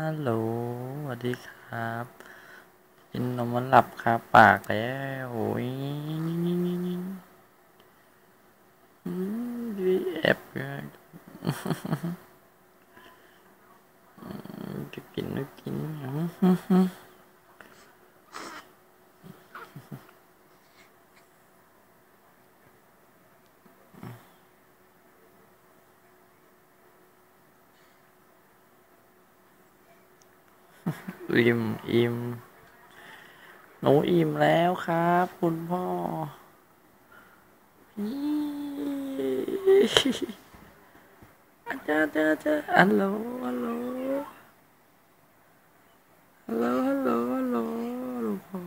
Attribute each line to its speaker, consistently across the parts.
Speaker 1: ฮัลโหลสวัสดีครับ กินนมมันหลับคาปากแล้วโอ้ยดีแอบเลยอืมจะกินไม่กิน อิ่มอิ่มหนูอิ่มแล้วครับ คุณพ่อ อาจารย์อาจารย์อาจารย์ฮัลโหลฮัลโหลฮัลโหลฮัลโหลฮัลโหลหลวงพ่อ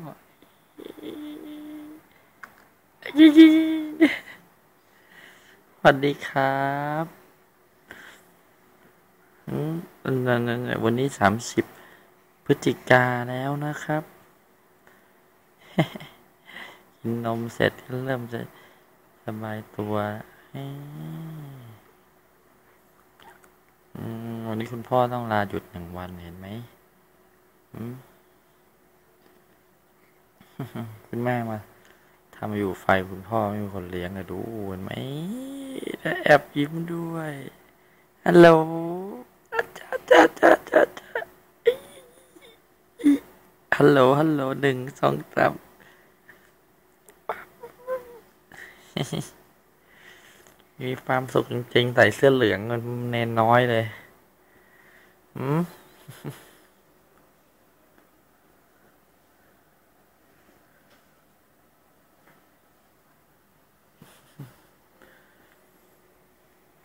Speaker 1: สวัสดีครับอืมวันนี้สามสิบ พฤศจิกาแล้วนะครับกินนมเสร็จก็เริ่มจะสบายตัววันนี้คุณพ่อต้องลาหยุดหนึ่งวันเห็นไหมคุณแม่มาทำอยู่ไฟคุณพ่อไม่มีคนเลี้ยงเลยดูเห็นไหมแอบยิ้มด้วยฮัลโหลจ้าจ้าจ้าจ้า ฮัลโหล ฮัลโหลหนึ่งสองสามมีความสุขจริงๆ ใส่เสื้อเหลืองมันเนนน้อยเลยอืม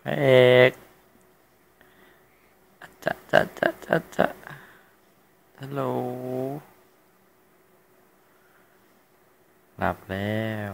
Speaker 1: เอกจะจะจะจะจะฮัลโหล หลับแล้ว